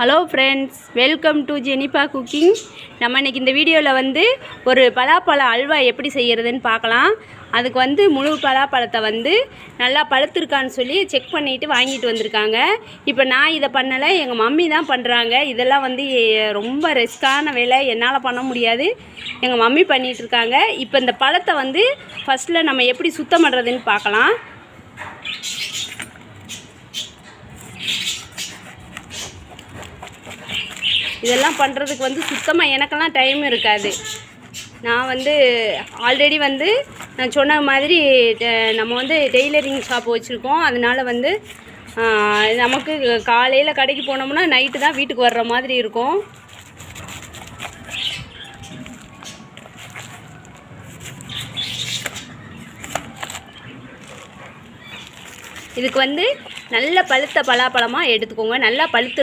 Hello friends welcome to Jenifa cooking நம்ம இன்னைக்கு இந்த வீடியோவில் வந்து ஒரு பலாப்பழ அல்வா எப்படி செய்கிறதுன்னு பார்க்கலாம். அதுக்கு வந்து முழு பலாப்பழத்தை வந்து நல்லா பழுத்திருக்கான்னு சொல்லி செக் பண்ணிவிட்டு வாங்கிட்டு வந்திருக்காங்க. இப்போ நான் இதை பண்ணலை எங்கள் மம்மி தான் பண்ணுறாங்க இதெல்லாம் வந்து ரொம்ப ரிஸ்க்கான வேலை. என்னால் பண்ண முடியாது. எங்கள் மம்மி பண்ணிகிட்ருக்காங்க இப்போ இந்த பழத்தை வந்து ஃபஸ்ட்டில் நம்ம எப்படி சுத்தம் பண்ணுறதுன்னு பார்க்கலாம். இதெல்லாம் பண்ணுறதுக்கு வந்து சுத்தமாக எனக்கெல்லாம் டைம் இருக்காது. நான் வந்து ஆல்ரெடி வந்து நான் சொன்ன மாதிரி நம்ம வந்து டெய்லரிங் ஷாப் வச்சுருக்கோம். அதனால வந்து நமக்கு காலையில் கடைக்கு போனோம்னா நைட்டு தான் வீட்டுக்கு வர்ற மாதிரி இருக்கும். இதுக்கு வந்து நல்ல பழுத்த பலாப்பழமாக எடுத்துக்கோங்க. நல்லா பழுத்து